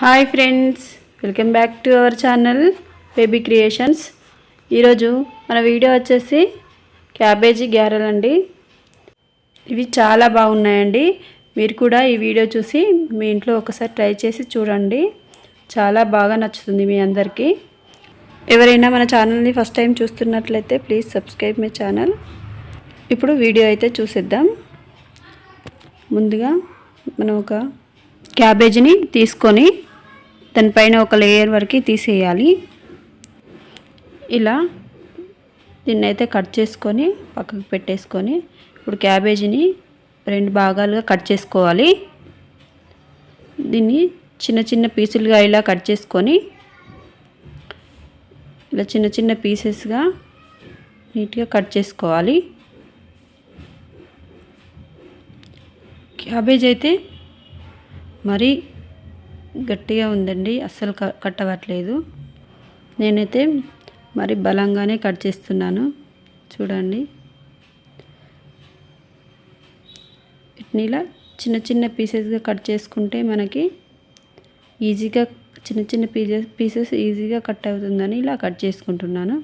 Hi friends welcome back to our channel baby creations ఈరోజు మన video వచ్చేసి cabbage గ్యారెల్ అండి ఇవి చాలా బాగున్నాయండి. మీరు కూడా ఈ వీడియో చూసి మీ ఇంట్లో ఒకసారి ట్రై చేసి చూడండి. చాలా బాగా నచ్చుతుంది మీ అందరికీ. ఎవరైనా మన ఛానల్ని ఫస్ట్ టైం చూస్తున్నట్లయితే ప్లీజ్ సబ్స్క్రైబ్ మై ఛానల్. ఇప్పుడు వీడియో అయితే చూసేద్దాం. ముందుగా మనం ఒక క్యాబేజీని తీసుకొని దానిపైన ఒక లేయర్ వరకు తీసేయాలి. ఇలా దీన్నైతే కట్ చేసుకొని పక్కకు పెట్టేసుకొని ఇప్పుడు క్యాబేజీని రెండు భాగాలుగా కట్ చేసుకోవాలి. దీన్ని చిన్న చిన్న పీసులుగా ఇలా కట్ చేసుకొని ఇలా చిన్న చిన్న పీసెస్గా నీట్గా కట్ చేసుకోవాలి. క్యాబేజ్ అయితే మరీ గట్టిగా ఉందండి అస్సలు క కట్టవట్లేదు. నేనైతే మరి బలంగానే కట్ చేస్తున్నాను. చూడండి. వీటిని ఇలా చిన్న చిన్న పీసెస్గా కట్ చేసుకుంటే మనకి ఈజీగా చిన్న చిన్న పీసెస్ పీసెస్ ఈజీగా కట్ అవుతుందని ఇలా కట్ చేసుకుంటున్నాను.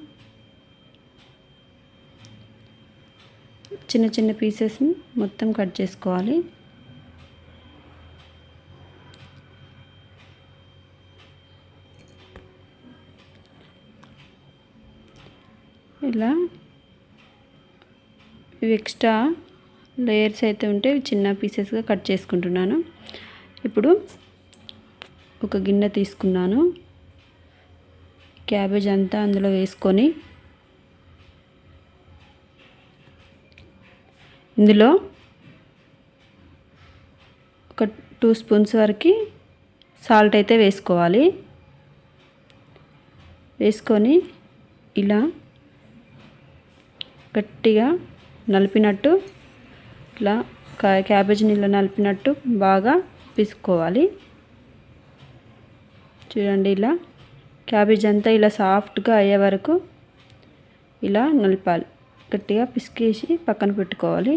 చిన్న చిన్న పీసెస్ని మొత్తం కట్ చేసుకోవాలి. ఇలా. ఇవి ఎక్స్ట్రా లేయర్స్ అయితే ఉంటే చిన్న పీసెస్గా కట్ చేసుకుంటున్నాను. ఇప్పుడు ఒక గిన్నె తీసుకున్నాను. క్యాబేజ్ అంతా అందులో వేసుకొని ఇందులో ఒక టూ స్పూన్స్ వరకు సాల్ట్ అయితే వేసుకోవాలి. వేసుకొని ఇలా గట్టిగా నలిపినట్టు ఇట్లా క్యాబేజ్ నీళ్ళు నలిపినట్టు బాగా పిసుకోవాలి. చూడండి ఇలా క్యాబేజ్ అంతా ఇలా సాఫ్ట్గా అయ్యే వరకు ఇలా నలిపాలి. గట్టిగా పిసికేసి పక్కన పెట్టుకోవాలి.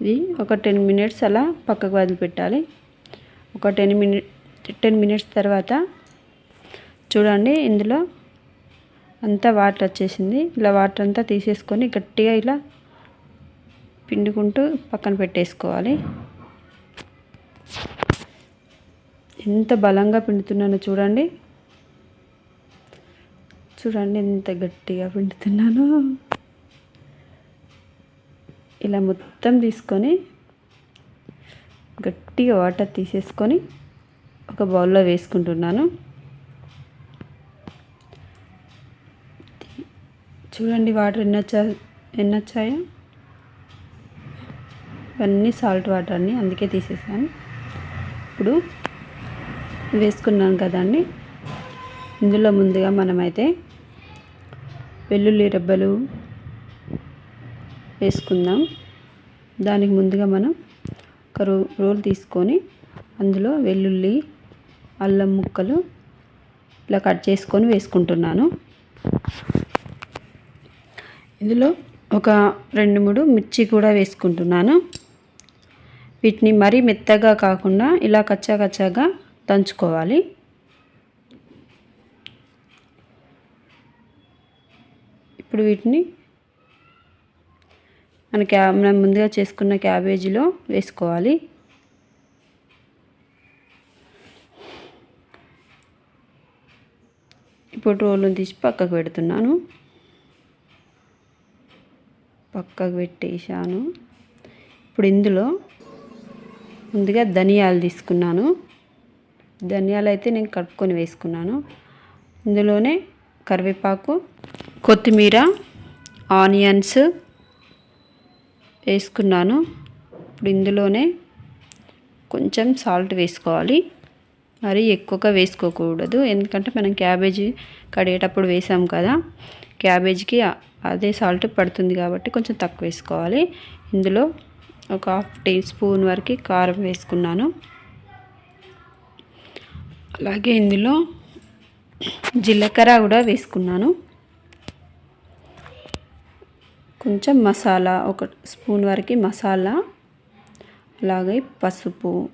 ఇది ఒక టెన్ మినిట్స్ అలా పక్కకు వదిలిపెట్టాలి. ఒక టెన్ మినిట్ టెన్ మినిట్స్ తర్వాత చూడండి ఇందులో అంతా వాటర్ వచ్చేసింది. ఇలా వాటర్ అంతా తీసేసుకొని గట్టిగా ఇలా పిండుకుంటూ పక్కన పెట్టేసుకోవాలి. ఎంత బలంగా పిండుతున్నానో చూడండి. చూడండి ఎంత గట్టిగా పిండుతున్నాను. ఇలా మొత్తం తీసుకొని గట్టిగా వాటర్ తీసేసుకొని ఒక బౌల్లో వేసుకుంటున్నాను. చూడండి వాటర్ ఎన్ని వచ్చా ఎన్ని వచ్చాయో. ఇవన్నీ సాల్ట్ వాటర్ని అందుకే తీసేసాను. ఇప్పుడు వేసుకున్నాను కదండి. ఇందులో ముందుగా మనమైతే వెల్లుల్లి రెబ్బలు వేసుకుందాం. దానికి ముందుగా మనం ఒక రో రోల్ తీసుకొని అందులో వెల్లుల్లి అల్లం ముక్కలు ఇలా కట్ చేసుకొని వేసుకుంటున్నాను. ఇందులో ఒక రెండు మూడు మిర్చి కూడా వేసుకుంటున్నాను. వీటిని మరీ మెత్తగా కాకుండా ఇలా కచ్చా కచ్చాగా దంచుకోవాలి. ఇప్పుడు వీటిని మన క్యా మనం ముందుగా చేసుకున్న క్యాబేజీలో వేసుకోవాలి. ఇప్పుడు రోలను తీసి పక్కకు పెడుతున్నాను. పక్కకు పెట్టేశాను. ఇప్పుడు ఇందులో ముందుగా ధనియాలు తీసుకున్నాను. ధనియాలు అయితే నేను కలుపుకొని వేసుకున్నాను. ఇందులోనే కరివేపాకు కొత్తిమీర ఆనియన్స్ వేసుకున్నాను. ఇప్పుడు ఇందులోనే కొంచెం సాల్ట్ వేసుకోవాలి. మరి ఎక్కువగా వేసుకోకూడదు. ఎందుకంటే మనం క్యాబేజీ కడిగేటప్పుడు వేసాం కదా క్యాబేజీకి అదే సాల్ట్ పడుతుంది కాబట్టి కొంచెం తక్కువ వేసుకోవాలి. ఇందులో ఒక హాఫ్ టీ స్పూన్ వరకు కారం వేసుకున్నాను. అలాగే ఇందులో జీలకర్ర కూడా వేసుకున్నాను. కొంచెం మసాలా ఒక స్పూన్ వరకు మసాలా అలాగే పసుపు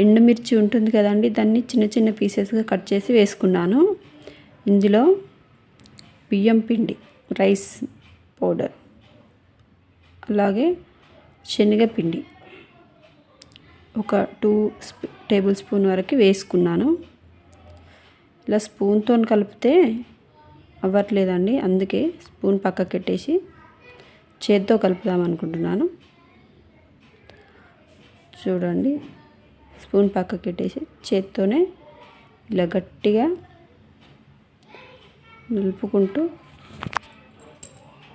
ఎండుమిర్చి ఉంటుంది కదండి దాన్ని చిన్న చిన్న పీసెస్గా కట్ చేసి వేసుకున్నాను. ఇందులో బియ్యం పిండి రైస్ పౌడర్ అలాగే శనగపిండి ఒక టూ టేబుల్ స్పూన్ వరకు వేసుకున్నాను. ఇలా స్పూన్తో కలిపితే అవ్వట్లేదండి అందుకే స్పూన్ పక్కకి పెట్టేసి చేత్తో కలుపుదాం అనుకుంటున్నాను. చూడండి. స్పూన్ పక్కకి పెట్టేసి చేత్తోనే ఇలా గట్టిగా నిలుపుకుంటూ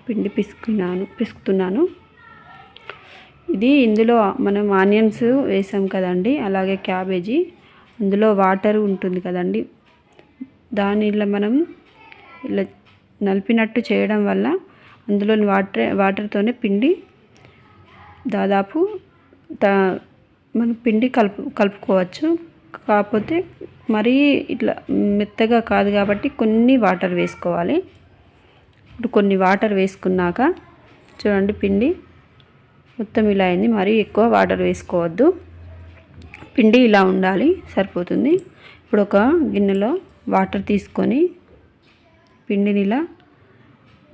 పిండి పిసుకున్నాను పిసుకుతున్నాను. ఇది ఇందులో మనం ఆనియన్స్ వేసాం కదండి అలాగే క్యాబేజీ. అందులో వాటర్ ఉంటుంది కదండి. దానిలో మనం ఇలా నలిపినట్టు చేయడం వల్ల అందులోని వాటర్ వాటర్తోనే పిండి దాదాపు మనం పిండి కలుపు కలుపుకోవచ్చు. కాకపోతే మరీ ఇట్లా మెత్తగా కాదు కాబట్టి కొన్ని వాటర్ వేసుకోవాలి. ఇప్పుడు కొన్ని వాటర్ వేసుకున్నాక చూడండి పిండి మొత్తం ఇలా అయింది. మరీ ఎక్కువ వాటర్ వేసుకోవద్దు. పిండి ఇలా ఉండాలి సరిపోతుంది. ఇప్పుడు ఒక గిన్నెలో వాటర్ తీసుకొని పిండిని ఇలా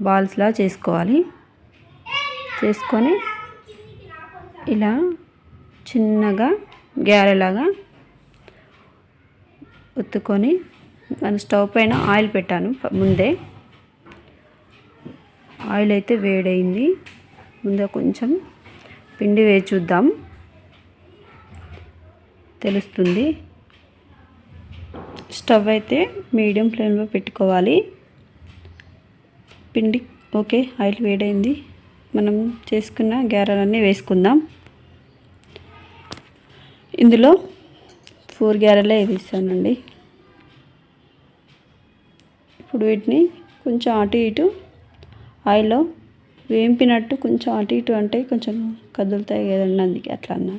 బాల్స్లా చేసుకోవాలి. చేసుకొని ఇలా చిన్నగా గ్యారెలాగా ఒత్తుకొని నేను స్టవ్ పైన ఆయిల్ పెట్టాను ముందే. ఆయిల్ అయితే వేడైంది ముందే కొంచెం పిండి వేసి చూద్దాం. తెలుస్తుంది. స్టవ్ అయితే మీడియం ఫ్లేమ్లో పెట్టుకోవాలి. పిండి ఓకే ఆయిల్ వేడైంది మనం చేసుకున్న గ్యారెలన్నీ వేసుకుందాం. ఇందులో ఫోర్ గ్యారెలే వేసానండి. ఇప్పుడు వీటిని కొంచెం అటు ఇటు ఆయిల్లో వేంపినట్టు కొంచెం అటు ఇటు అంటే కొంచెం కదులుతాయి కదండి అందుకే అట్లా అన్నా.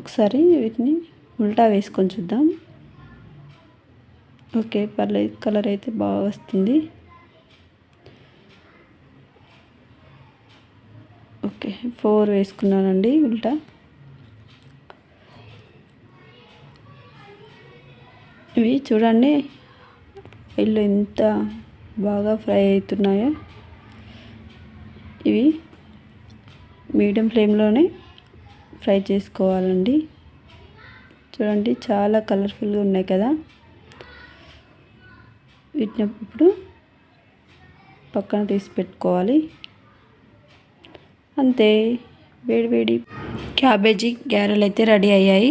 ఒకసారి వీటిని ఉల్టా వేసుకొని చూద్దాం. ఓకే పర్లేదు కలర్ అయితే బాగా వస్తుంది. ఓకే ఫోర్ వేసుకున్నానండి ఉల్టా. ఇవి చూడండి. ఇల్లు ఎంత బాగా ఫ్రై అవుతున్నాయో. ఇవి మీడియం ఫ్లేమ్లోనే ఫ్రై చేసుకోవాలండి. చూడండి చాలా కలర్ఫుల్గా ఉన్నాయి కదా. వీటిని ఇప్పుడు పక్కన తీసి పెట్టుకోవాలి. అంతే వేడి వేడి. క్యాబేజీ గ్యారెలు అయితే రెడీ అయ్యాయి.